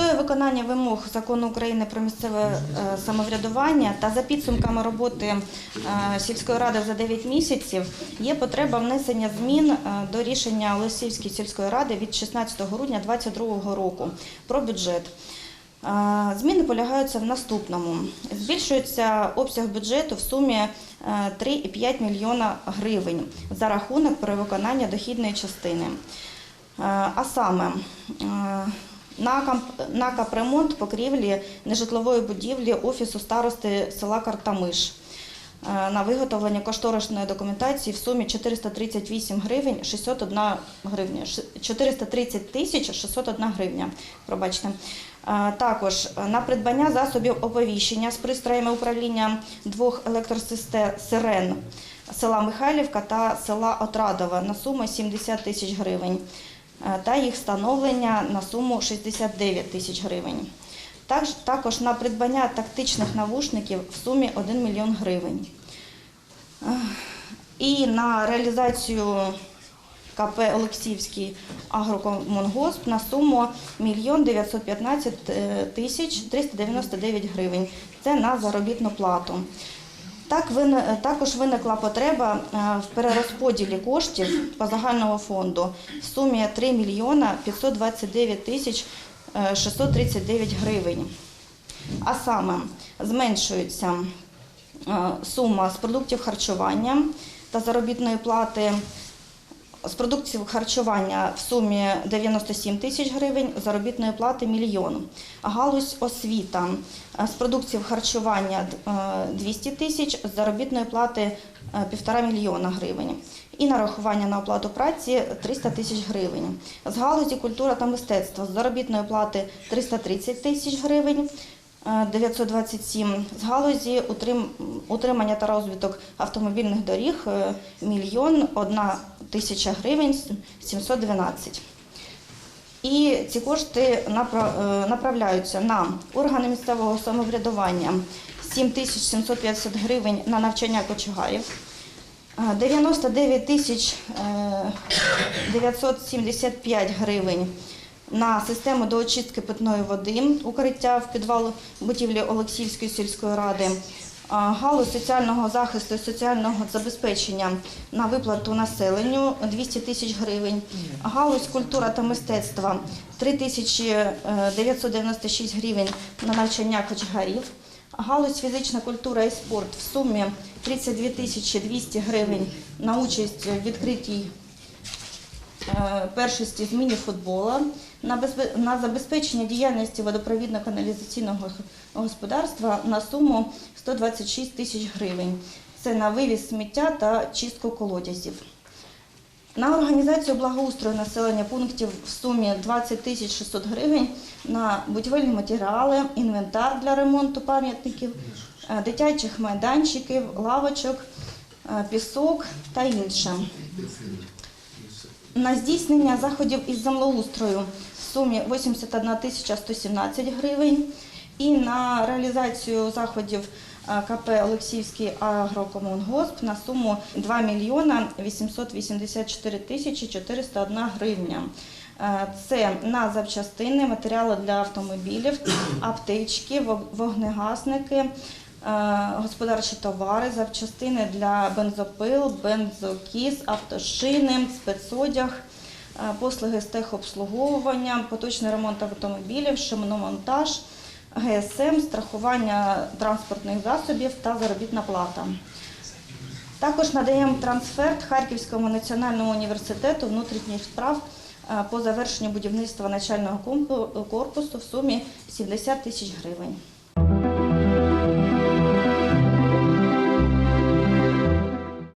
метою виконання вимог закону України про місцеве е, самоврядування та за підсумками роботи е, сільської ради за 9 місяців є потреба внесення змін е, до рішення Олесівської сільської ради від 16 грудня 2022 року про бюджет. Зміни полягаються в наступному: збільшується обсяг бюджету в сумі е, 3,5 мільйона гривень за рахунок перевиконання дохідної частини. А саме на капремонт покрівлі нежитлової будівлі офісу старости села Картамиш е, на виготовлення кошторисної документації в сумі 438 гривень 601 гривня. 430 тисяч 601 гривня. Пробачте. Е, Також е, на придбання засобів оповіщення з пристроями управління двох електросистем сирен села Михайлівка та села Отрадове на суму 70 тисяч гривень та їх встановлення на суму 69 тисяч гривень. Також, на придбання тактичних навушників в сумі 1 мільйон гривень. Е, І на реалізацію КП Олексіївський агрокомунгосп на суму 1 915 тисяч 399 гривень. Це на заробітну плату. Так також виникла потреба е, в перерозподілі коштів по загальному фонду в сумі 3 мільйона 529 тисяч е, 639 гривень. А саме зменшується е, сума з продуктів харчування та заробітної плати з продуктів харчування в сумі 97 тисяч гривень, заробітної плати мільйон. Галузь освіта е, з продуктів харчування е, 200 тисяч, з заробітної плати е, півтора мільйона гривень. І нарахування на оплату праці 300 тисяч гривень. З галузі культура та мистецтва з заробітної плати 330 тисяч гривень. Е, 927 з галузі утримання та розвиток автомобільних доріг е, мільйон одна тисяча гривень 712. І ці кошти е, направляються на органи місцевого самоврядування 7750 гривень на навчання кочегарів, е, 99 тисяч е, 975 гривень на систему до очистки питної води, укриття в підвал будівлі Олексіївської сільської ради, галузь соціального захисту і соціального забезпечення на виплату населенню 200 тисяч гривень, галузь культура та мистецтва 3 тисячі е, 996 гривень на навчання кочегарів, галузь фізична культура і спорт в сумі 32 тисячі 200 гривень на участь в відкритій першості з міні-футбола на, забезпечення діяльності водопровідно-каналізаційного господарства на суму 126 тисяч гривень. Це на вивіз сміття та чистку колодязів. На організацію благоустрою населення пунктів в сумі 20 тисяч 600 гривень на будівельні матеріали, інвентар для ремонту пам'ятників, е, дитячих майданчиків, лавочок, е, пісок та інше на здійснення заходів із землеустрою в сумі 81 тисяча 117 гривень і на реалізацію заходів е, КП Олексіївський агрокомунгосп на суму 2 мільйона 884 тисячі 401 гривня. Е, Це на запчастини, матеріали для автомобілів, аптечки, вогнегасники, господарчі товари, запчастини для бензопил, бензокіз, автошини, спецодяг, е, послуги з техобслуговування, поточний ремонт автомобілів, шиномонтаж, ГСМ, страхування транспортних засобів та заробітна плата. Також надаємо трансферт Харківському національному університету внутрішніх справ е, по завершенню будівництва начального корпусу в сумі 70 тисяч гривень.